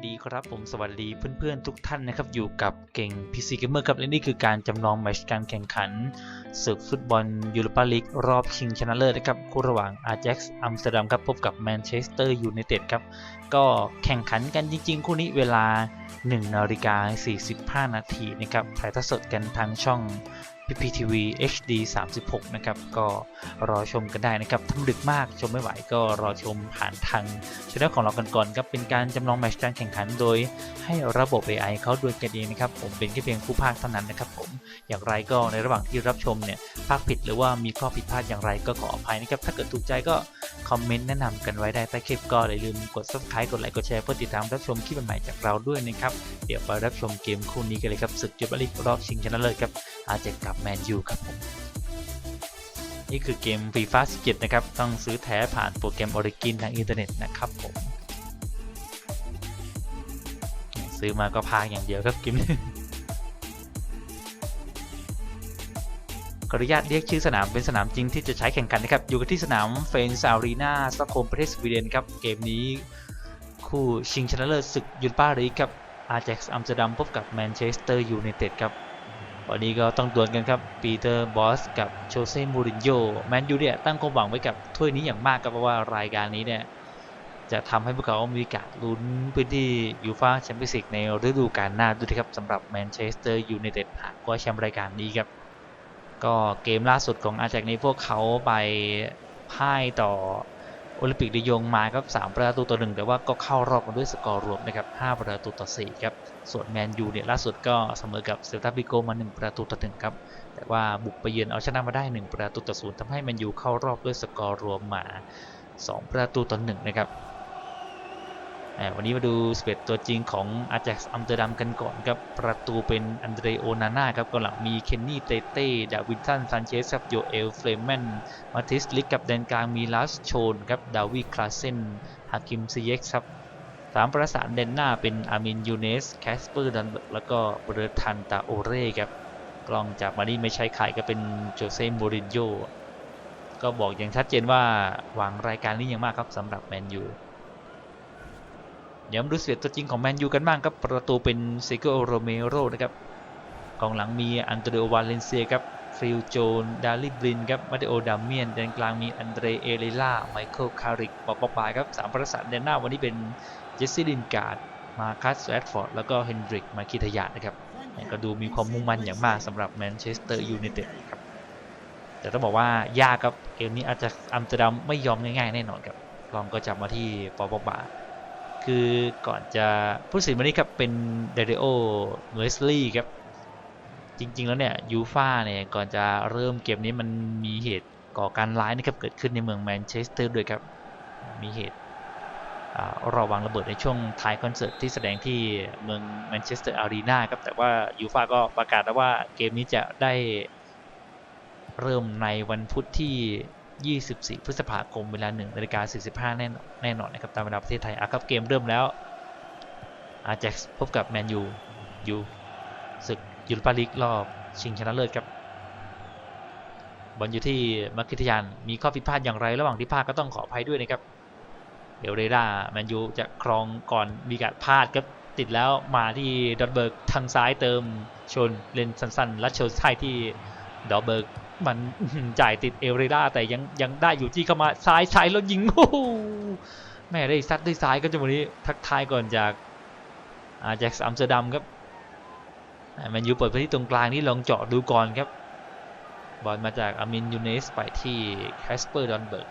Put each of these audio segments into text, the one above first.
สวัสดีครับผมสวัสดีเพื่อนๆทุกท่านนะครับ อยู่กับเก่ง PC Gamer ครับและนี่คือการจำลองแมตช์การแข่งขันศึกฟุตบอลยูโรปาลีกรอบชิงชนะเลิศนะครับ คู่ระหว่าง Ajax อัมสเตอร์ดัมครับ พบกับแมนเชสเตอร์ยูไนเต็ดครับ ก็แข่งขันกันจริง ๆ คู่นี้เวลา 1นาฬิกา45 นาทีนะครับถ่ายทอดสดกันทางช่อง PPTV HD 36 นะครับ ก็รอชมกันได้นะครับถ้าดึกมากชมไม่ไหวก็รอชมผ่านทางช่องของเรากันก่อนครับ เป็นการจำลองแมตช์การแข่งขันโดยให้ระบบ AI เขาด้วยกันเองนะครับ ผมเป็นแค่เพียงผู้พากย์เท่านั้นนะครับผม อย่างไรก็ในระหว่างที่รับชมเนี่ยพากผิดหรือว่ามีข้อผิดพลาดอย่างไรก็ขออภัยนะครับ ถ้าเกิดถูกใจก็ คอมเมนต์แนะนำกันไว้ได้ใต้คลิปก็อย่าลืมกด subscribe กดไลค์กดแชร์เพื่อติดตามรับชมคลิปใหม่ๆจากเราด้วยนะครับเดี๋ยวไปรับชมเกมคู่นี้กันเลยครับศึกยูโรปาลีกรอบชิงชนะเลิศครับอาเจกับแมนยูครับผมนี่คือเกม FIFA 17 นะครับ ต้องซื้อแท้ผ่านโปรแกรม Origin ทางอินเทอร์เน็ตนะครับผม ซื้อมาก็พากอย่างเดียวครับเกมนี้ ขออนุญาตเรียกชื่อสนามเป็นสนามจริงที่จะใช้แข่งขันนะครับ อยู่กันที่สนามเฟนซารีนาสตอกโฮมประเทศสวีเดนครับ เกมนี้คู่ชิงชนะเลิศศึกยูโรปาลีครับอาแจ็กซ์อัมสเตอร์ดัมพบกับแมนเชสเตอร์ยูไนเต็ดครับวันนี้ก็ต้องดวลกันครับปีเตอร์บอสกับโชเซ่มูรินโญ่แมนยูเนี่ยตั้งความหวังไว้กับถ้วยนี้อย่างมากครับเพราะว่ารายการนี้เนี่ยจะทำให้พวกเขามีโอกาสลุ้นพื้นที่ยูฟ่าแชมเปี้ยนส์ลีกในฤดูกาลหน้าด้วยครับสำหรับแมนเชสเตอร์ยูไนเต็ดหากคว่าแชมป์รายการนี้ครับ ก็เกมล่าสุดของอาแจกนี้พวกเขาไปพ่ายต่อโอลิมปิกเดยงมาครับ3ประตูต่อหนึ่งแต่ว่าก็เข้ารอบกันด้วยสกอร์รวมนะครับ5ประตูต่อ4ครับส่วนแมนยูเนี่ยล่าสุดก็เสมอกับเซลตาบิโกมา 1 ประตูต่อหนึ่งครับแต่ว่าบุกไปเยือนเอาชนะมาได้ 1 ประตูต่อศูนย์ทำให้แมนยูเข้ารอบด้วยสกอร์รวมมา 2 ประตูต่อหนึ่งนะครับ วันนี้มาดูสเปดตัวจริงของอาแจ็กซ์อัมสเตอร์ดัมกันก่อนครับ ประตูเป็นอันเดรโอนาน่าครับกองหลังมีเคนนี่เตเต้ดาวินสันซันเชสครับโยเอลเฟรแมนมาติสลิกกับแดนกลางมีลาสโชนครับดาวิคลาเซนฮากิมซีเย็กครับสามประสานเดนหน้าเป็นอามินยูเนสแคสเปอร์ดันเบิร์กแล้วก็เบรทันตาโอเร่ครับกล้องจากมานี่ไม่ใช้ขายก็เป็นโจเซ่โมรินโญ่ก็บอกอย่างชัดเจนว่าหวังรายการนี้อย่างมากครับสำหรับแมนยู เดี๋ยวมาดูเสียตัวจริงของแมนยูกันบ้างครับ ประตูเป็นเซโกโรเมโรนะครับกองหลังมีอันโตเดโอวาเลนเซียครับฟิลโจน ดาริบลินครับมาเดโอดาเมียนแดนกลางมีอันเดรเอเลล่า ไมเคิล คาริกบอกปายครับสามประสานเดนหน้าวันนี้เป็นเจสซี่ลินการ์ด มาคัสแรดฟอร์ด แล้วก็เฮนดริก มาคิทยานะครับก็ดูมีความมุ่งมั่นอย่างมากสำหรับแมนเชสเตอร์ยูไนเต็ดครับ แต่ต้องบอกว่ายากครับ เกมนี้อาจจะอัมสเตอร์ดัมไม่ยอมง่ายๆ แน่นอนครับลองก็จับมาที่ปอปบา คือก่อนจะผู้สินวันนี้ครับเป็นเดเรโอเวสลีย์ครับ จริง ๆ แล้วเนี่ยยูฟาเนี่ยก่อนจะเริ่มเกมนี้มันมีเหตุก่อการร้ายนะครับเกิดขึ้นในเมืองแมนเชสเตอร์ด้วยครับ มีเหตุรอวางระเบิดในช่วงท้ายคอนเสิร์ตที่แสดงที่เมืองแมนเชสเตอร์อารีนาครับ แต่ว่ายูฟาก็ประกาศแล้วว่าเกมนี้จะได้เริ่มในวันพุธที่ 24 พฤษภาคมเวลา1นาฬิกา45 แน่นอนแน่นอนนะครับตามเวลาประเทศไทยอะครับเกมเริ่มแล้วอาแจ็กพบกับแมนยูยูศึกยูโรปาลีกรอบชิงชนะเลิศครับบอลอยู่ที่มักคิทยานมีข้อผิดพลาดอย่างไรระหว่างที่พลาดก็ต้องขออภัยด้วยนะครับเดลเรดาแมนยูจะครองก่อนมีการพลาดครับติดแล้วมาที่ดอทเบิร์กทางซ้ายเติมชนเลนสั้นๆและโชว์ท้ที่ดอทเบิร์ก มันจ่ายติดเอเรดาแต่ยังยังได้อยู่ที่เข้ามาซ้ายใช้แล้วยิงโอ้แม่ได้ซัดด้วยซ้ายก็จังหวะนี้ทักทายก่อนจากอาแจ็กซ์อัมสเตอร์ดัมครับแมนยูเปิดไปที่ตรงกลางนี่ลองเจาะดูก่อนครับ บอลมาจากอามินยูเนสไปที่แคสเปอร์ดอนเบิร์ก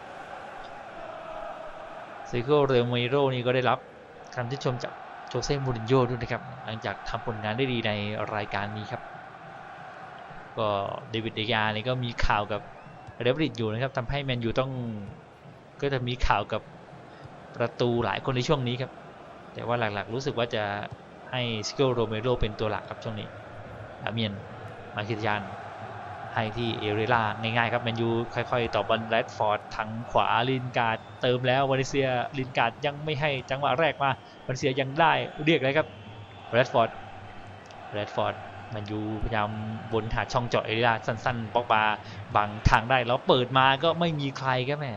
เซโกเรเมโรนี่ก็ได้รับคำชื่นชมจากโจเซ่มูรินโญ่ด้วยนะครับ หลังจากทำผลงานได้ดีในรายการนี้ครับ ก็เดวิดเดียานี่ก็มีข่าวกับเรอัลมาดริดอยู่นะครับทำให้แมนยูต้องก็จะมีข่าวกับประตูหลายคนในช่วงนี้ครับ แต่ว่าหลักๆรู้สึกว่าจะให้สเกลโรเมโรเป็นตัวหลักครับช่วงนี้อาเมียนมาคิดยานให้ที่เอเรล่าง่ายๆครับแมนยูค่อยๆ ต่อบอลแรดฟอร์ดทางขวาลินการ์ดเติมแล้ววาเลเซียลินการ์ดยังไม่ให้จังหวะแรกมาวาเลเซียยังได้เรียกเลยครับแรดฟอร์ดแรดฟอร์ด มนยูพยายามบนหาช่องเจาะเอเรล่าสั้นๆบล็อกบาบังทางได้แล้วเปิดมาก็ไม่มีใครครับแม่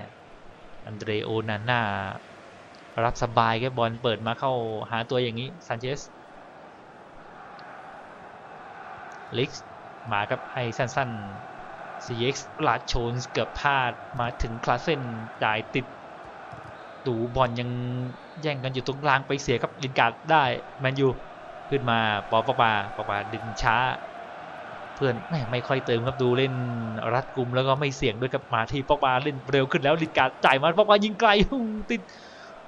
อันเดรโอนาน่ารับสบายแครับอลเปิดมาเข้าหาตัวอย่างนี้ซานเชสลิกซ์มาครับให้สั้นๆ CX ลาดโชนเกือบพลาดมาถึงคลาเซนจ่ายติดดูบอลยังแย่งกันอยู่ตรงกลางไปเสียกับลินการ์ดได้แมนยู ขึ้นมาปอปปาปอปาดึงช้า เพื่อนแม่ไม่ค่อยเติมครับดูเล่นรัดกุมแล้วก็ไม่เสี่ยงด้วยครับมาที่ปอกบาเล่นเร็วขึ้นแล้วลินการ์ดจ่ายมาปอกบายิงไกลติด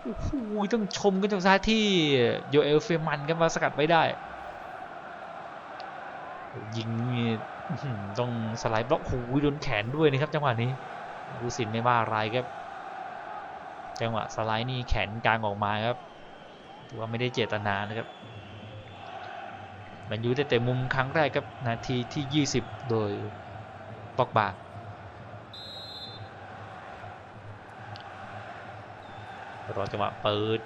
โอ้โหต้องชมกันจากซ้ายที่โยเอลเฟมันครับมาสกัดไว้ได้ ยิงต้องสไลด์บล็อกโอ้โหโดนแขนด้วยนะครับจังหวะนี้ดูสินไม่ว่าอะไรครับ จังหวะสไลด์นี่แขนกลางออกมาครับถือว่าไม่ได้เจตนานะครับ แมันยูได้แต่มุมครั้งแรกครับนาทีที่ 20 โดยปอกบารอจังหวะเปิด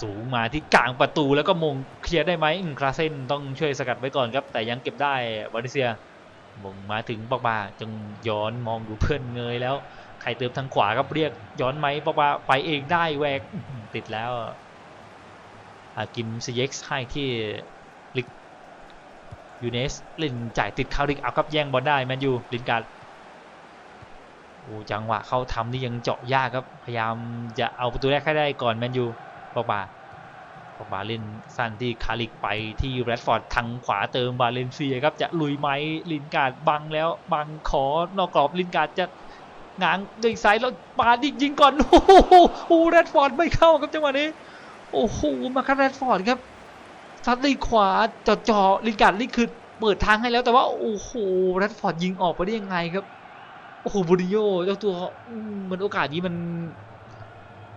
สูงมาที่กลางประตูแล้วก็มงเคลียร์ได้ไหมคลาเซนต้องช่วยสกัดไว้ก่อนครับ แต่ยังเก็บได้วานิเซียมงมาถึงปอกบาจึงย้อนมองดูเพื่อนเงยแล้วใครเติมทางขวาครับเรียกย้อนไหมปอกบาไปเองได้แหวกติดแล้วอากิมซีเอ็กซ์ให้ที่ ยูเนสลินจ่ายติดคาริกเอาครับแย่งบอลได้แมนยูลินการ์ดโอ้จังหวะเข้าทำนี่ยังเจาะยากครับพยายามจะเอาประตูแรกให้ได้ก่อนแมนยูปอกบาปอกบาเล่นสั้นที่คาริกไปที่แรดฟอร์ดทางขวาเติมบาเลนเซียครับจะลุยไหมลินการ์ดบังแล้วบังขอนอกกรอบลินการ์ดจะง้างด้วยซ้ายแล้วปาดิยิงก่อนโอ้โหโอ้แรดฟอร์ดไม่เข้าครับจังหวะนี้โอ้โหมาคันแรดฟอร์ดครับ ซัดด้วยขวาจาะจอๆลินการ์ดนี่คือเปิดทางให้แล้วแต่ว่าโอ้โหแรดฟอร์ดยิงออกไปได้ยังไงครับโอ้โหบูริโยเจ้าตัวมันโอกาสนี้มัน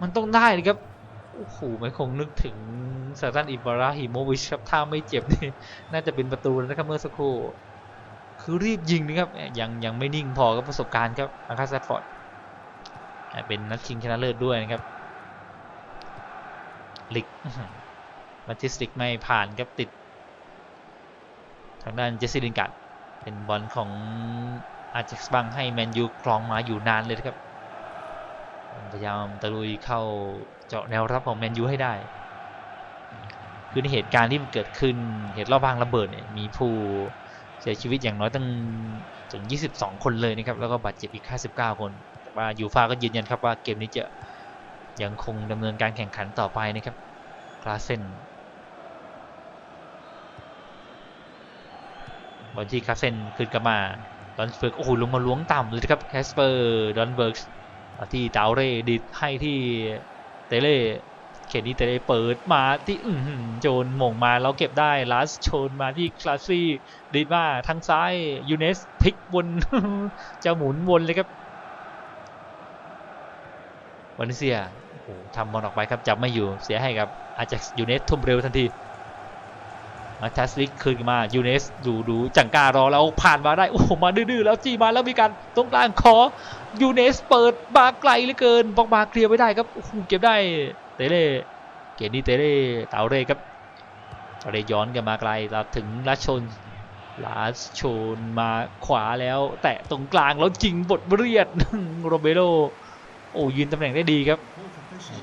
มันต้องได้เลยครับโอ้โหไม่คงนึกถึงซาตันอิบราฮิโมวิชครับถ้าไม่เจ็บนี่น่าจะเป็นประตูแล้วนะครับเมื่อสักครู่คือรีบยิงนะครับยังยังไม่นิ่งพอกับประสบการณ์ครับมาคาซัตฟอร์ดเป็นนัดชิงชนะเลิศด้วยนะครับลิก มาติสติกไม่ผ่านครับติด ทางด้านเจสซี่ลินการ์ดเป็นบอลของอาจจะบังให้แมนยูครองมาอยู่นานเลยครับ พยายามตะลุยเข้าเจาะแนวรับของแมนยูให้ได้ คือในเหตุการณ์ที่มันเกิดขึ้นเหตุรอบวางระเบิดเนี่ยมีผู้เสียชีวิตอย่างน้อยตั้งถึง 22 คนเลยนะครับ แล้วก็บาดเจ็บอีก 59 คน แต่ว่ายูฟาก็ยืนยันครับว่าเกมนี้จะยังคงดำเนินการแข่งขันต่อไปนะครับคลาเซน บอลที่คาเซนขึ้นกลับมาดอนเบิร์กโอ้โหลงมาล้วงต่ำเลยครับแคสเปอร์ดอนเบิร์กที่ดาวเร่ดิดให้ที่เตเล่เคนนี่เตเล่เปิดมาที่อื้อหือโจนหม่งมาแล้วเก็บได้ลาสโชนมาที่คลาสซี่ดีดมาทางซ้ายยูเนสพลิกวนจะหมุนวนเลยครับวานิเซียโอ้โหทำบอลออกไปครับจับไม่อยู่เสียให้กับอาจากยูเนสทุ่มเร็วทันที มาทัสลิกคืนมายูเนสดูดูจังการอแล้วผ่านมาได้ โอ้มาดื้อๆแล้วจี้มาแล้วมีการตรงกลางขอยูเนสเปิดมาไกลเหลือเกินบอกมาเคลียร์ไม่ได้ครับโอ้โหเก็บได้เตเล่เกนี่เตเล่เตาเร่ครับเตาเร่ย้อนกันมาไกลเราถึงลาชนลาชนมาขวาแล้ว แตะตรงกลางแล้วจริงบทเรียดโรเบโรโอ้ยืนตำแหน่งได้ดีครับ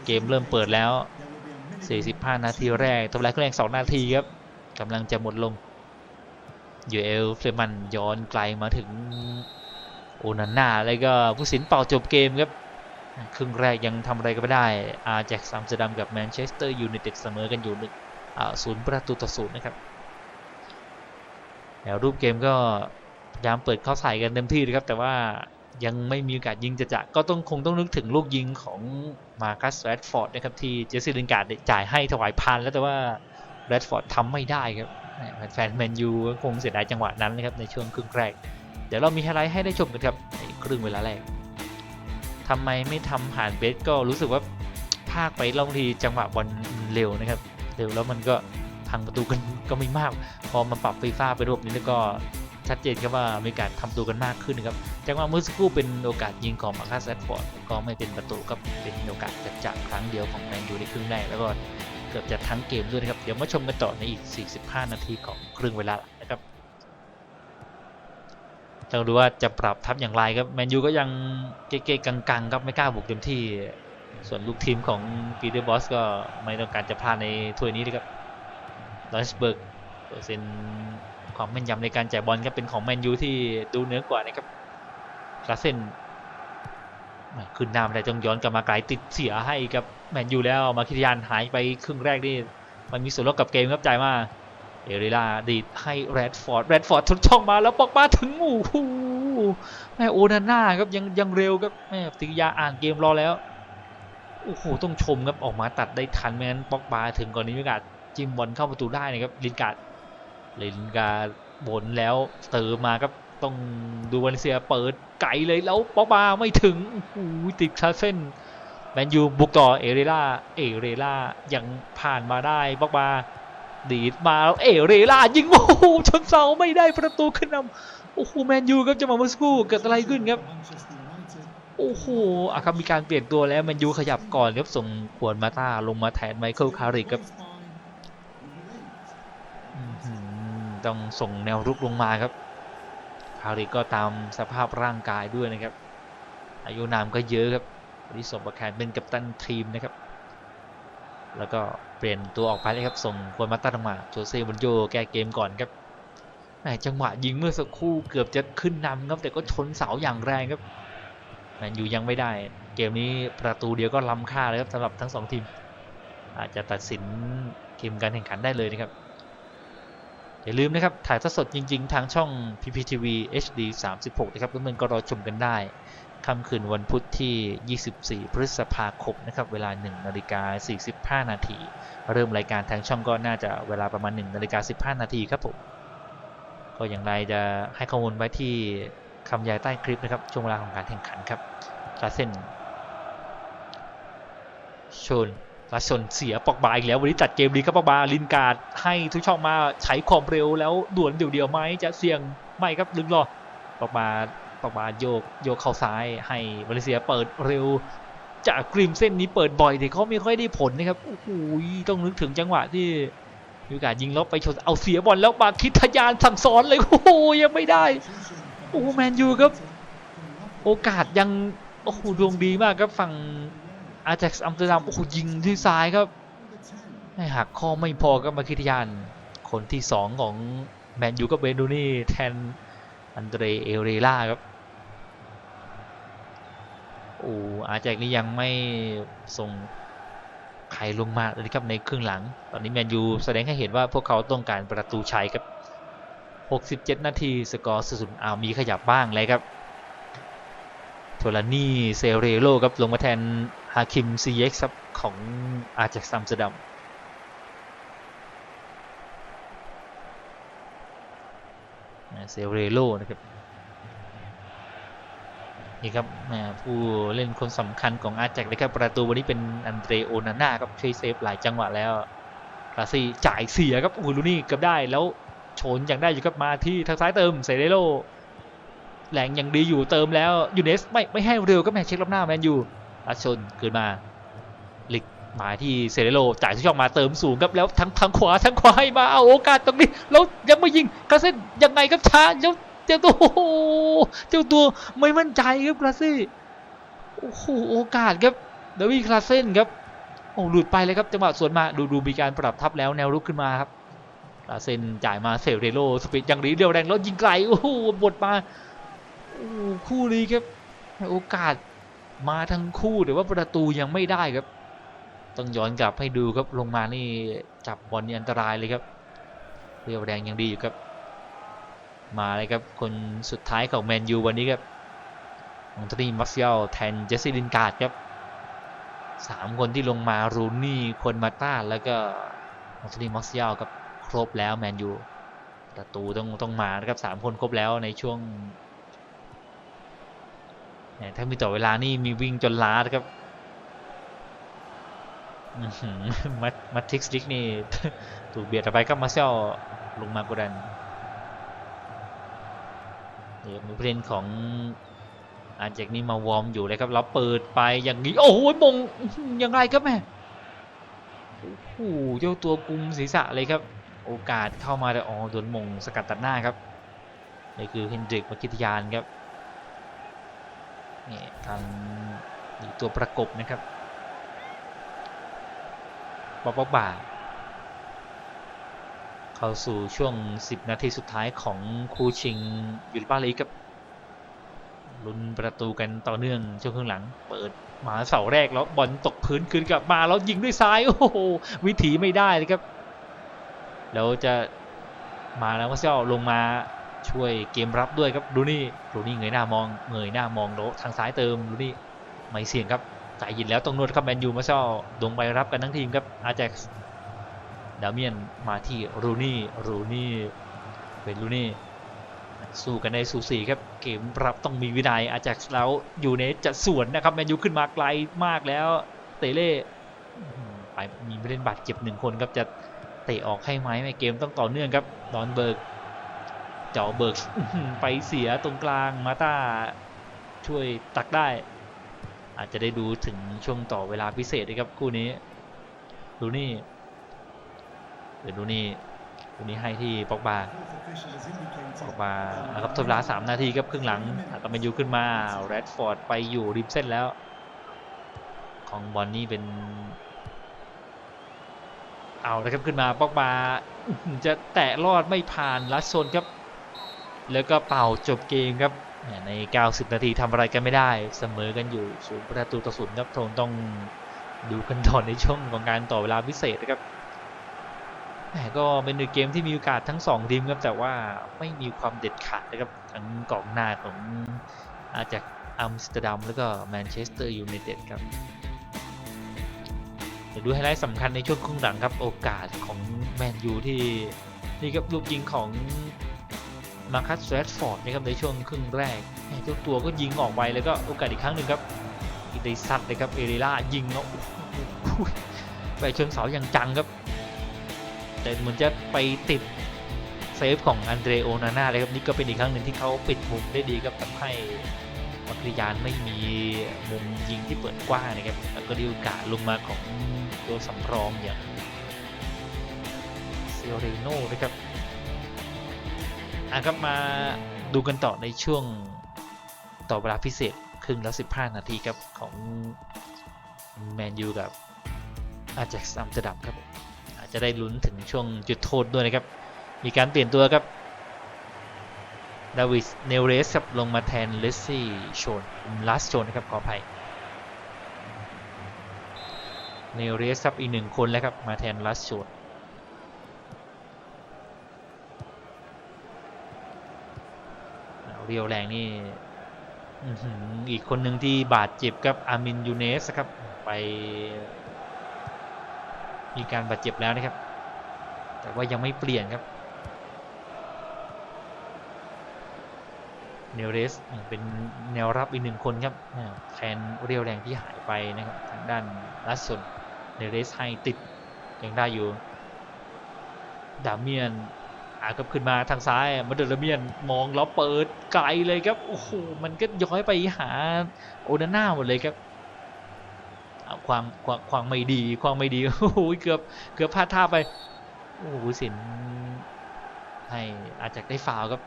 เกมเริ่มเปิดแล้ว 45 นาทีแรกทำลายครึ่งแรก2นาทีครับ กำลังจะหมดลงยูเอลเฟรมันย้อนไกลมาถึงโอนาน่าแล้วก็ผู้สินเป่าจบเกมครับครึ่งแรกยังทำอะไรก็ไม่ได้อาแจ็กซัมสเตอร์ดัมกับแมนเชสเตอร์ยูไนเต็ดเสมอกันอยู่หนึ่งศูนย์ประตูต่อศูนย์นะครับแล้วรูปเกมก็พยายามเปิดเข้าใส่กันเต็มที่นะครับ แต่ว่ายังไม่มีโอกาสยิงจะจะก็ต้องคงต้องนึกถึงลูกยิงของมาคัสแรดฟอร์ดนะครับที่เจสซี่ลินการ์ดจ่ายให้ถวายพันแล้วแต่ว่า แรดฟอร์ดทำไม่ได้ครับแฟนแมนยูคงเสียดายจังหวะนั้นนะครับในช่วงครึ่งแรก เดี๋ยวเรามีไฮไลท์ให้ได้ชมกันครับในครึ่งเวลาแรกทำไมไม่ทำผ่านเบสก็รู้สึกว่าภาคไปลองทีจังหวะบอลเร็วนะครับ เร็วแล้วมันก็พังประตูกันก็ไม่มาก พอมาปรับฟีฟ่าไปรวบนี้แล้วก็ชัดเจนครับว่ามีการทำตัวกันมากขึ้นนะครับจังหวะมือสกครู่เป็นโอกาสยิงของมาร์คัสแรดฟอร์ดก็ไม่เป็นประตูก็เป็นโอกาสจัดจากครั้งเดียวของแมนยูในครึ่งแรกแล้วก็ เกือบจะทั้งเกมด้วยนะครับ เดี๋ยวมาชมกันต่อในอีก 45 นาทีของครึ่งเวลาลังนะครับต้องดูว่าจะปรับทับอย่างไรครับแมนยูก็ยังเก๊ๆกังๆครับไม่กล้าบุกเต็มที่ ส่วนลูกทีมของปีเตอร์บอสก็ไม่ต้องการจะพลาดในถ้วยนี้เลยครับลอสเบิร์กเปอร์เซ็นต์ความแม่นยำในการจ่ายบอลก็เป็นของแมนยูที่ดูเหนือกว่านะครับลาเซนขึ้นนำแต่ต้องย้อนกลับมาไกลติดเสียให้กับ แมนยูแล้วมาคิทยานหายไปครึ่งแรกนี่มันมีส่วนลดกับเกมครับจ่ายมาเอริลาดีดให้แรดฟอร์ดแรดฟอร์ดทุดช่องมาแล้วปอกมาถึงโอ้โหแม่โอนาน่าครับยังยังเร็วครับแม่ปฏิยาอ่านเกมรอแล้วโอ้โหต้องชมครับออกมาตัดได้ทันไม่งั้นปอกบาถึงก่อนนี้มิกาดจิ้มบอลเข้าประตูได้นะครับลินการ์ดลินการ์ดบนแล้วเติมมาครับต้องดูวาเลนเซียเปิดไกลเลยแล้วปอกบาไม่ถึงโอ้โหติดคาเส้น แมนยูบุกต่อเอเรล่าเอเรล่ายังผ่านมาได้ปอกบาดีดมาแล้วเอเรล่ายิงโอ้โหชนเสาไม่ได้ประตูขึ้นนำโอ้โหแมนยูครับจะมาเมื่อสักครู่เกิดอะไรขึ้นครับโอ้โหอาครับมีการเปลี่ยนตัวแล้วแมนยูขยับก่อนครับส่งขวนมาต้าลงมาแทนไมเคิลคาริกครับต้องส่งแนวรุกลงมาครับคาริกก็ตามสภาพร่างกายด้วยนะครับ อายุนามก็เยอะครับ วันนี้ส่งประแคนเป็นกัปตันทีมนะครับ แล้วก็เปลี่ยนตัวออกไปเลยครับ ส่งควนมาต้าลงมาโจเซ่บุนโยแก้เกมก่อนครับแหมจังหวะยิงเมื่อสักครู่เกือบจะขึ้นนำครับ แต่ก็ชนเสาอย่างแรงครับแมนยูยังไม่ได้ เกมนี้ประตูเดียวก็ล้ำค่าเลยครับสำหรับทั้งสองทีม อาจจะตัดสินเกมการแข่งขันได้เลยนะครับอย่าลืมนะครับถ่ายทอดสดจริง ๆ ทางช่อง PPTV HD 36 นะครับเพื่อนๆก็รอชมกันได้ ค่ำคืนวันพุธที่ 24 พฤษภาคมนะครับ เวลา 1 นาฬิกา 45 นาที เริ่มรายการทางช่องก็น่าจะเวลาประมาณ 1 นาฬิกา 15 นาทีครับผม ก็อย่างไรจะให้ข้อมูลไว้ที่คำยายใต้คลิปนะครับ ช่วงเวลาของการแข่งขันครับลาเซนชนลาชนเสียปอกบาอีกแล้ว วันนี้จัดเกมดีครับปอกบาลินการ์ดให้ทุกช่องมาใช้ความเร็วแล้วด่วนเดี่ยวๆไหมจะเสี่ยงไม่ครับดึงรอปอกบา ปอกบาโยกโยกเข้าซ้ายให้มาเลเซียเปิดเร็ว จากกริมเส้นนี้เปิดบ่อยแต่เขาไม่ค่อยได้ผลนะครับโอ้โหต้องนึกถึงจังหวะที่มีโอกาสยิงแล้วไปชนเอาเสียบอลแล้วมาคิดทะยานสั่งสอนเลยโอ้โหยังไม่ได้โอ้แมนยูครับ โอกาสยังโอ้โหดวงดีมากครับฝั่งอาแจ็กซ์อัมสเตอร์ดัมโอ้โหยิงที่ซ้ายครับไม่หักข้อไม่พอครับมาคิดทะยาน คนที่สองของแมนยูก็เบนดูนี่แทนอันเดรเอเรล่าครับ อ้อาแจกนี่ยังไม่ส่งใครลงมาเลยครับในครึ่งหลัง ตอนนี้แมนยูแสดงให้เห็นว่าพวกเขาต้องการประตูชัยครับ 67 นาทีสกอร์สุดๆอามีขยับบ้างเลยครับโทลานี่เซเรโลครับลงมาแทนฮาคิมซีเอ็กครับของอาแจกซัมสเตอร์ดัมเซเรโลนะครับ นี่ครับผู้เล่นคนสำคัญของอาแจกเลยครับประตูวันนี้เป็นอันเดรโอนาน่าครับช่วยเซฟหลายจังหวะแล้วลาซี่จ่ายเสียครับโอ้โหลูนี่เกือบได้แล้วชนอย่างได้อยู่ครับมาที่ทางซ้ายเติมเซเรโลแหลงยังดีอยู่เติมแล้วยูเนสไม่ไม่ให้เร็วก็แมนเช็ครอบหน้าแมนยูอาชนคืนมาลิกมาที่เซเรโลจ่ายทุกช่องมาเติมสูงครับแล้วทั้งทางขวาทางขวาให้มาเอาโอกาสตรงนี้แล้วยังไม่ยิงกระเซ็นยังไงครับช้าแล้ว เจ้าตัวเจ้าตัวไม่มั่นใจครับกราซี่โอ้โหโอกาสครับเดวิดคลาเซนครับโอ้หลุดไปเลยครับจังหวะสวนมาดูดูมีการปรับทับแล้วแนวรุกขึ้นมาครับคลาเซนจ่ายมาเซเรโลสปีดยังรีเดียวแรงแล้วยิงไกลโอ้โหบดมาโอ้คู่นี้ครับโอกาสมาทั้งคู่แต่ว่าประตูยังไม่ได้ครับ ต้องย้อนกลับให้ดูครับลงมานี่จับบอลนี่อันตรายเลยครับ เรียวแรงยังดีอยู่ครับ มาเลยครับ คนสุดท้ายของแมนยูวันนี้ครับองตรีมักซิเอลแทนเจสซี่ลินการ์ดครับสามคนที่ลงมารูนี่คนมาต้าแล้วก็องตรีมักซิเอลครับครบแล้วแมนยูประตูต้องต้องมานะครับสามคนครบแล้วในช่วงถ้ามีต่อเวลานี่มีวิ่งจนล้านะครับมัตมัตทิกสลิกนี่ถูกเบียดออกไปก็มาเซลลงมากดดัน เดี๋ยวมีผู้เล่นของอาจากนี้มาวอร์มอยู่เลยครับแล้วเปิดไปอย่างนี้โอ้โหมงอื้อหือยังไงครับแม่โอ้โหเจ้าตัวกุมศีรษะเลยครับ โอกาสเข้ามาแต่อ๋อโดนมงสกัดตัดหน้าครับนี่คือเฮนดริกมากิทยานครับนี่ทางตัวประกบนะครับปอปบา เข้าสู่ช่วง 10 นาทีสุดท้ายของคู่ชิงยูโรปาลีกครับลุ้นประตูกันต่อเนื่องช่วงครึ่งหลัง เปิดมาเสาแรกแล้วบอลตกพื้นคืนกลับมาแล้วยิงด้วยซ้ายโอ้โหวิถีไม่ได้เลยครับ แล้วจะมาแล้วก็เซลลงมาช่วยเกมรับด้วยครับดูนี่ดูนี่เงยหน้ามองเงยหน้ามองแล้วทางซ้ายเติมดูนี่ไม่เสี่ยงครับจ่ายยินแล้วต้องนวดครับแมนยูมาเซลลงไปรับกันทั้งทีมครับอาแจ็ก ดาเมียนมาที่รูนี่รูนี่เป็นรูนี่สู้กันในสูสีครับเกมรับต้องมีวินัยอาจากแล้วอยู่ในจะสวนนะครับแมนยูขึ้นมาไกลมากแล้ว เตเล่ไปมีผู้เล่นบาดเจ็บหนึ่งคนครับจะเตะออกให้ไหมไม่เกมต้องต่อเนื่องครับดอนเบิร์กเจาะเบิร์กไปเสียตรงกลางมาตาช่วยตักได้ อาจจะได้ดูถึงช่วงต่อเวลาพิเศษนะครับคู่นี้รูนี่ เดี๋ยวดูนี่ดูนี่ให้ที่ปอกบาปอกบานะครับทดเวลาสามนาทีครับครึ่งหลังอาตมายูขึ้นมาแรดฟอร์ดไปอยู่ริมเส้นแล้ว ของบอลนี่เป็น เอาละครับขึ้นมาปอกบาอื้อหือจะแตะรอดไม่ผ่านลัดโซนครับ แล้วก็เป่าจบเกมครับแหม่ใน 90 นาทีทำอะไรกันไม่ได้ เสมอกันอยู่ศูนย์ประตูต่อศูนย์ครับโทนต้องดูกันต่อในช่วงของการต่อเวลาพิเศษนะครับแหม ก็เป็นหนึ่งเกมที่มีโอกาสทั้งสองทีมครับแต่ว่าไม่มีความเด็ดขาดนะครับทั้งกองหน้าของอาจากอัมสเตอร์ดัมแล้วก็แมนเชสเตอร์ยูไนเต็ดครับเดี๋ยวดูไฮไลท์สำคัญในช่วงครึ่งหลังครับโอกาสของแมนยูที่นี่ครับลูกยิงของมาคัสแรดฟอร์ดนะครับในช่วงครึ่งแรกแม่เจ้าตัวก็ยิงออกไปแล้วก็โอกาสอีกครั้งหนึ่งครับอีกได้ซัดเลยครับเอเรล่ายิงแล้วโอ้โหไปเชิงเสาอย่างจังครับ แต่เหมือนจะไปติดเซฟของอันเดรโอนาน่าเลยครับนี่ก็เป็นอีกครั้งหนึ่งที่เขาปิดมุมได้ดีครับทำให้มัคริยานไม่มีมุมยิงที่เปิดกว้างนะครับแล้วก็ดีโอกาสลงมาของตัวสำรองอย่างเซเรโนนะครับอะครับมาดูกันต่อในช่วงต่อเวลาพิเศษครึ่งละ15 นาทีครับของแมนยูกับอาแจ็กซ์อัมสเตอร์ดัมครับอา จะได้ลุ้นถึงช่วงจุดโทษด้วยนะครับ มีการเปลี่ยนตัวครับดาวิสเนเรสครับลงมาแทนเลสซี่โชนลัสโชนนะครับขออภัยเนเรสครับอีกหนึ่งคนแล้วครับมาแทนลัสโชนเรียวแรงนี่อีกคนหนึ่งที่บาดเจ็บครับอามินยูเนสครับไป มีการบาดเจ็บแล้วนะครับ แต่ว่ายังไม่เปลี่ยนครับเนเรสเป็นแนวรับอีกหนึ่งคนครับแทนเรียวแรงที่หายไปนะครับทางด้านลัสซนเนเรสให้ติดยังได้อยู่ดาเมียนอากับขึ้นมาทางซ้ายมาเดลเมียนมองแล้วเปิดไกลเลยครับโอ้โหมันก็ย้อยไปหาโอนาน่าหมดเลยครับ ความความความไม่ดี ความไม่ดีโอ้โหเกือบเกือบพลาดท่าไปโอ้โหสินให้อาจจะได้ฟาวครับ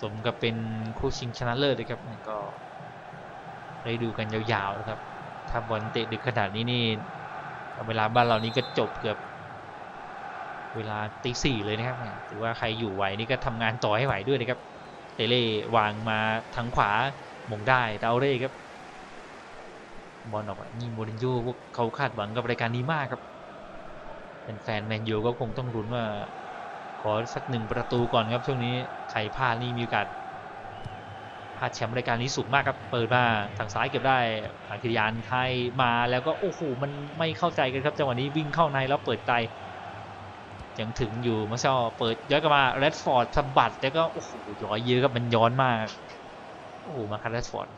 สมกับเป็นคู่ชิงชนะเลิศเลยครับก็ได้ดูกันยาวๆนะครับ ถ้าบอลเตะดึกขนาดนี้นี่เวลาบ้านเรานี้ก็จบเกือบ เวลาตีสี่เลยนะครับถือว่าใครอยู่ไหวนี่ก็ทำงานต่อให้ไหวด้วยนะครับ เตเล่วางมาทางขวามงได้ดาวเร่ครับบอลออกนี่โมรินโญ่พวกเขาคาดหวังกับรายการนี้มากครับเป็นแฟนแมนยูก็คงต้องรุ้นว่าขอสักหนึ่งประตูก่อนครับช่วงนี้ใครพลาดนี่มีโอกาสพลาดแชมป์รายการนี้สูงมากครับเปิดมาทางซ้ายเก็บได้อังคิริยานไทยมาแล้วก็โอ้โหมันไม่เข้าใจกันครับจังหวะนี้วิ่งเข้าในแล้วเปิดไกล ยังถึงอยู่มาเซลเปิดย้อนกลับมาแรดฟอร์ดสะบัดแล้วก็โอ้โหย้อยเยอะครับมันย้อนมากโอ้โหมาคันแรดฟอร์ด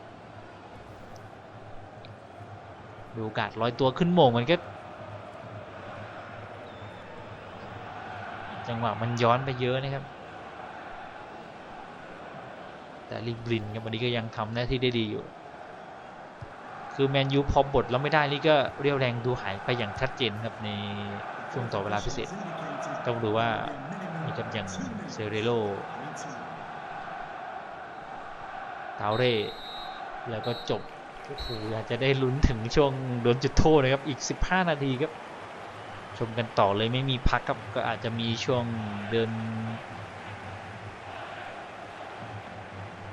ดูโอกาสลอยตัวขึ้นโมงมันก็ จังหวะมันย้อนไปเยอะนะครับ แต่ลิบลินครับวันนี้ก็ยังทำหน้าที่ได้ดีอยู่ คือแมนยูพอบทแล้วไม่ได้นี่ก็เรียวแรงดูหายไปอย่างชัดเจนครับในช่วงต่อเวลาพิเศษ ต้องดูว่ามีกับอย่างเซเรโลตาเร่แล้วก็จบโอ้โหอยากจะได้ลุ้นถึงช่วงโดนจุดโทษนะครับ อีก 15 นาทีครับ ชมกันต่อเลยไม่มีพักครับก็อาจจะมีช่วงเดิน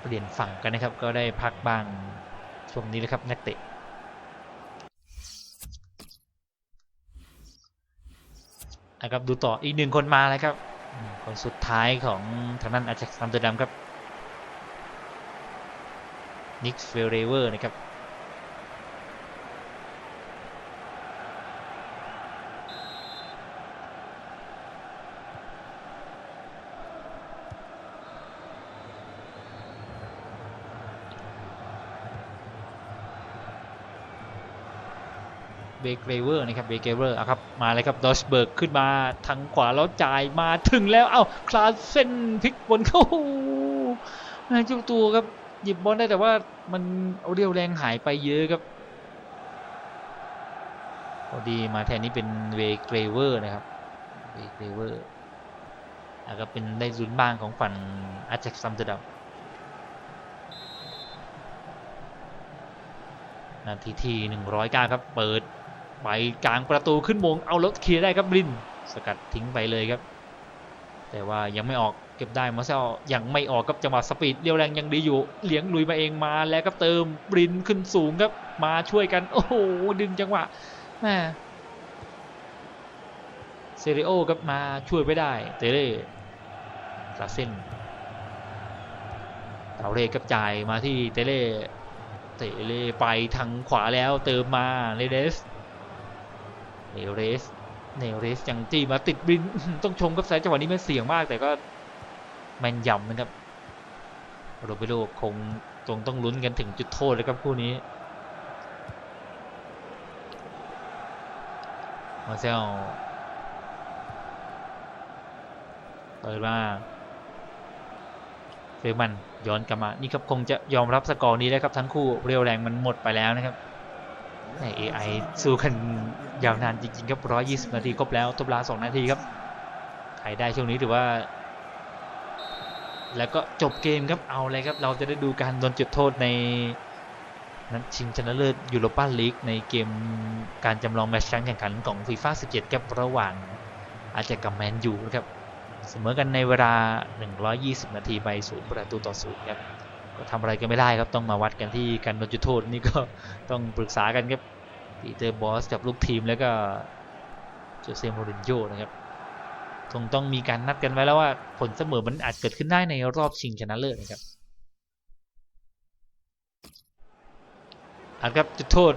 เปลี่ยนฝั่งกันนะครับ ก็ได้พักบ้างช่วงนี้เลยครับนักเตะ นะครับดูต่ออีกหนึ่งคนมาแล้วครับ คนสุดท้ายของทางนั้นอาจักซัมเตอร์ดัมครับนิกเฟลเรเวอร์นะครับ เบเกเวอร์นะครับเบเกเวอร์อะครับมาเลยครับดอชเบิร์กขึ้นมาทางขวาแล้วจ่ายมาถึงแล้วเอ้าคลาสเซนพลิกบนเข้าม่งเจ้าตัวครับหยิบบอลได้แต่ว่ามันเอาเรียวแรงหายไปเยอะครับพอดีมาแทนนี้เป็นเวเกเวอร์นะครับเวเกเวอร์แล้วก็เป็นได้ซุนย์บ้างของฝั่งอาจักซัมเตอร์ดัมนาทีที่109ครับ เปิด ไปกลางประตูขึ้นมงเอารถเคลียร์ได้ครับบินสกัดทิ้งไปเลยครับ แต่ว่ายังไม่ออกเก็บได้มาเซลยังไม่ออกครับจังหวะสปีดเรียวแรงยังดีอยู่เลี้ยงลุยมาเองมาแล้วก็เติมบรินขึ้นสูงครับ มาช่วยกัน โอ้โหดึงจังหวะแม่เซเรโอครับมาช่วยไม่ได้เตเล่ลาเส้นเตาเร่กับจ่ายมาที่เตเล่เตะเลไปทางขวาแล้วเติมมาเรเดส เนเรสเนเรสยังจี้มาติดบินต้องชมครับสายจังหวะนี้มันเสี่ยงมากแต่ก็แม่นยำนะครับโรเบโรคงตรงต้องลุ้นกันถึงจุดโทษเลยครับคู่นี้มาเซลเปิดมาเฟรมันย้อนกลับมา นี่ครับคงจะยอมรับสกอร์นี้ได้ครับทั้งคู่เรียวแรงมันหมดไปแล้วนะครับ ใน AI สู้กันยาวนานจริงๆครับ120นาทีครบแล้วทบเวลา2นาทีครับใครได้ช่วงนี้ถือว่า แล้วก็จบเกมครับเอาเลยครับ เราจะได้ดูการโดนจุดโทษในนัดชิงชนะเลิศยูโรปาลีกในเกมการจำลองแมตช์การแข่งขันของฟีฟ่า17ครับระหว่างอาจจะกับแมนยูนะครับ เสมอกันในเวลา 120 นาทีไปศูนย์ประตูต่อศูนย์ครับ ทำอะไรกันไม่ได้ครับต้องมาวัดกันที่การโดนจุดโทษนี่ก็ต้องปรึกษากันครับปีเตอร์บอสกับลูกทีมแล้วก็โจเซโมรินโญ่นะครับคงต้องมีการนัดกันไว้แล้วว่าผลเสมอมันอาจเกิดขึ้นได้ในรอบชิงชนะเลิศนะครับอันครับจุดโทษ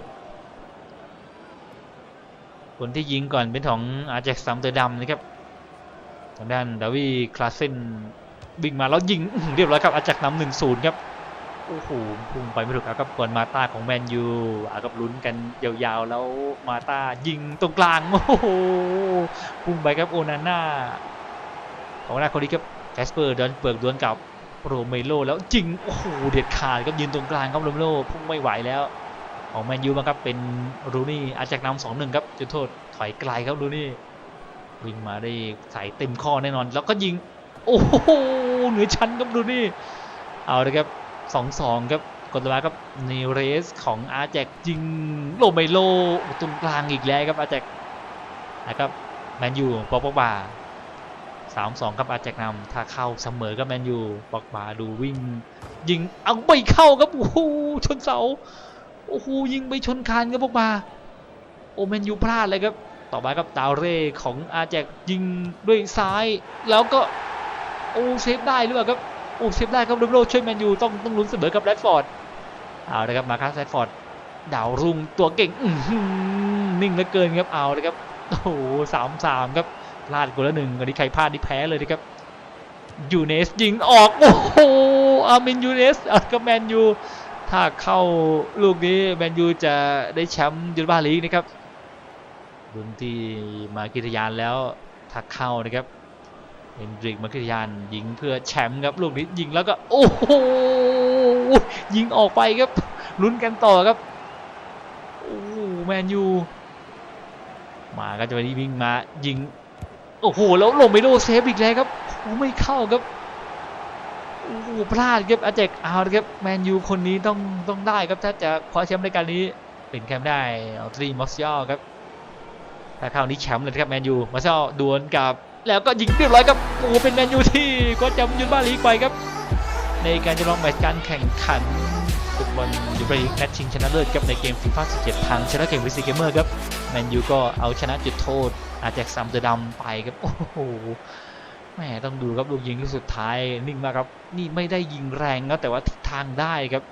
คนที่ยิงก่อนเป็นของอาเจ็กซัมเตอร์ดัมนะครับทางด้านดาวีคลาสเซน วิ่งมาแล้วยิงอื้อหือเรียบร้อยครับอาจากนำหนึ่งศูนย์ครับโอ้โหพุ่งไปไม่ถูกครับก่อนมาตาของแมนยูอากับลุ้นกันยาวๆแล้วมาตายิงตรงกลางโอ้โหพุ่งไปครับโอนาน่าของหน้าคนนี้ครับแคสเปอร์เดินเปิดดวลกับโรเมโลแล้วยิงโอ้โหเด็ดขาดครับยืนตรงกลางครับโรเมโลพุ่งไม่ไหวแล้ว ของแมนยูมาครับเป็นรูนี่อาจากนำสองหนึ่งครับจุดโทษถอยไกลครับรูนี่วิ่งมาได้ใส่เต็มข้อแน่นอน แล้วก็ยิง โอ้โหเหนือชั้นครับดูนี่ เอาเลยครับสองสองครับกดตัวมาครับเนเรสของอาแจกยิงโลเมโลตรงกลางอีกแล้วครับอาแจกนะครับแมนยูปอกปอกบาสามสองครับอาแจกนำถ้าเข้าเสมอกับแมนยูปอกบาดูวิ่ง ยิงเอาไม่เข้าครับโอ้โหชนเสาโอ้โหยิงไปชนคานครับปอกบาโอแมนยูพลาดเลยครับต่อมาครับดาวเร่ของอาแจกยิงด้วยซ้าย แล้วก็ อ้เซฟได้หรือเปล่าครับโอ้เซฟได้ครับดับโลช่วยแมนยูต้องต้องลุ้นเสมอกับแรดฟอร์ดเอาเลยครับมาคัสแรดฟอร์ดดาวรุ่งตัวเก่งนิ่งเหลือเกินครับเอาเลยครับโอ้โหสามสามครับพลาดคนละหนึ่งอันนี้ใครพลาดนี่แพ้เลยนะครับยูเนสยิงออกโอ้โหอามินยูเนสเอากับแมนยูถ้าเข้าลูกนี้แมนยูจะได้แชมป์ยูโรปาลีกนะครับลุ้นที่มากิทยานแล้วทักเข้านะครับ เฮนดริกมากิยานยิงเพื่อแชมป์ครับลูกนี้ยิงแล้วก็ โอ้โหยิงออกไปครับลุ้นกันต่อครับโอ้แมนยูมาก็จะไปวิ่งมายิงโอ้โหแล้วลงไปโดเซฟอีกแล้วครับโอ้ไม่เข้าครับโอ้โหพลาดครับอาเจกเอาละครับแมนยูคนนี้ต้องต้องได้ครับถ้าจะคว้าแชมป์รายการนี้เป็นแคมป์ได้เอาตรีมอสยอครับถ้าคราวนี้แชมป์เลยครับแมนยูมาเซลดวลกับ แล้วก็ยิงเรียบร้อยครับโอ้เป็นแมนยูที่ก็จำยุนบ้าลีกไปครับ ในการจะลองแมตช์การแข่งขันฟุตบอลยูโรลีกนัดชิงชนะเลิศครับในเกมฟีฟ่า17ทางชนะเกมวิซีเกมเมอร์ครับแมนยูก็เอาชนะจุดโทษอาแจกซัมเตอร์ดัมไปครับโอ้โหแหมต้องดูครับลูกยิงลูกสุดท้ายนิ่งมากครับนี่ไม่ได้ยิงแรงครับแต่ว่าทิศทางได้ครับ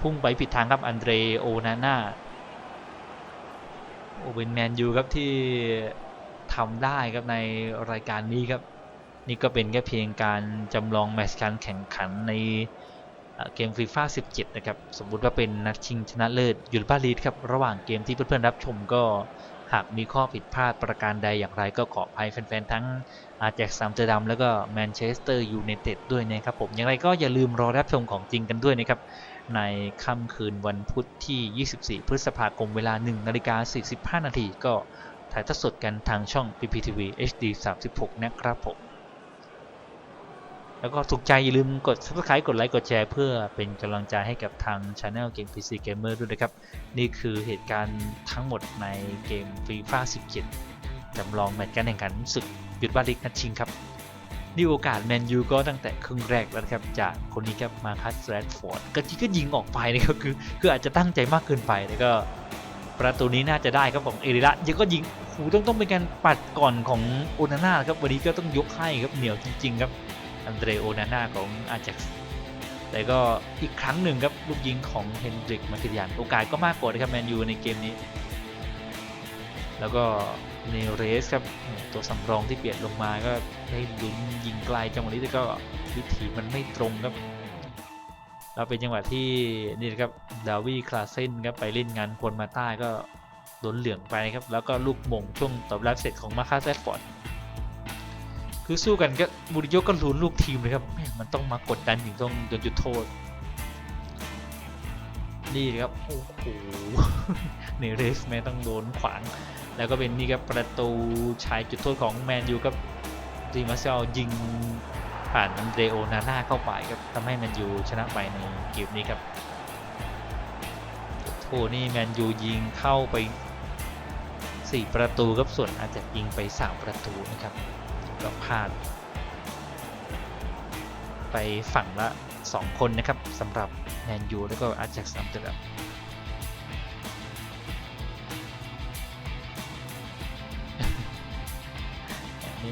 พุ่งไปผิดทางครับอันเดรโอนาน่าโอเป็นแมนยูครับที่ ทำได้ครับในรายการนี้ครับ นี่ก็เป็นแค่เพียงการจำลองแมตช์การแข่งขันในเกมฟีฟ่า17 นะครับ สมมุติว่าเป็นนัดชิงชนะเลิศยูโรปาลีกครับ ระหว่างเกมที่เพื่อนๆรับชมก็หากมีข้อผิดพลาดประการใดอย่างไรก็ขออภัยแฟนๆ ทั้งอาแจ็กซัมเตอร์ดัมแล้วก็แมนเชสเตอร์ยูไนเต็ดด้วยนะครับผม อย่างไรก็อย่าลืมรอรับชมของจริงกันด้วยนะครับ ในค่ำคืนวันพุธที่ 24 พฤษภาคมเวลา 1 นาฬิกา 45 นาทีก็ ถ่ายทอดสดกันทางช่อง PPTV HD 36 นะครับผม แล้วก็ถูกใจอย่าลืมกด subscribe กดไลค์กดแชร์เพื่อเป็นกำลังใจให้กับทาง Channel เกม PC Gamer ด้วยนะครับ นี่คือเหตุการณ์ทั้งหมดในเกม FIFA 17 จำลองแมตช์การแข่งขันศึกยุดบาลิกนัดชิงครับนี่โอกาสแมนยูก็ตั้งแต่ครึ่งแรกแล้วครับ จากคนนี้ครับมาคัสแรดฟอร์ดก็ที่ก็ยิงออกไปนะครับคือคืออาจจะตั้งใจมากเกินไปแล้วก็ ประตูนี้น่าจะได้ครับของเอริระยังก็ยิงโอ้โหต้องต้องเป็นการปัดก่อนของโอนาน่าครับวันนี้ก็ต้องยกให้ครับเหนียวจริงๆครับอันเดรโอนาน่าของอาแจ็กซ์แต่ก็อีกครั้งหนึ่งครับลูกยิงของเฮนดริกมาคิยานโอกาสก็มากกว่านะครับแมนยูในเกมนี้ แล้วก็เนเรสครับตัวสำรองที่เปลี่ยนลงมาก็ได้ลุ้นยิงไกลจังหวะนี้แต่ก็วิถีมันไม่ตรงครับ เราเป็นจังหวะที่นี่ครับดาวีคลาเซนครับไปเล่นงานคนมาใต้ก็โดนเหลืองไปครับ แล้วก็ลูกมงช่วงตอบรับเสร็จของมาคาแซดฟอร์ดคือสู้กันก็บูริโยก็ลุ้นลูกทีมเลยครับแม่มันต้องมากดดันถึงต้องโดนจุดโทษนี่ครับโอ้โหเนเรสแม่ต้องโดนขวาง แล้วก็เป็นนี่ครับประตูชายจุดโทษของแมนยูครับดีมาเซลยิง ผ่านอันเดโอนาน่าเข้าไปครับทำให้แมนยูชนะไปในเกมนี้ครับโทนี่แมนยูยิงเข้าไป 4 ประตูครับส่วนอาจจะยิงไป 3 ประตูนะครับก็พลาด ไปฝั่งละ 2 คนนะครับสำหรับแมนยูแล้วก็อาแจ็กซัมเตอร์ดัม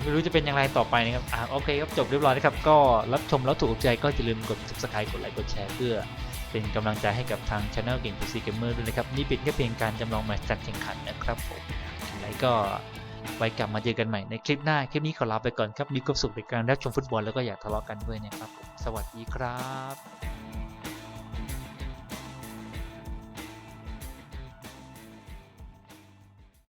ไม่รู้จะเป็นอย่างไรต่อไปนะครับอ่าโอเคครับจบเรียบร้อยนะครับ ก็รับชมแล้วถูกใจก็อย่าลืมกด subscribe กดไลค์กดแชร์เพื่อเป็นกำลังใจให้กับทาง Channel เก่ง PC Gamer ด้วยนะครับ นี่เป็นแค่เพียงการจำลองแมตช์การแข่งขันนะครับผมอย่างไรก็ไว้กลับมาเจอกันใหม่ในคลิปหน้า คลิปนี้ขอลาไปก่อนครับมีความสุขในการรับชมฟุตบอลแล้วก็อย่าทะเลาะกันด้วยนะครับผมสวัสดีครับ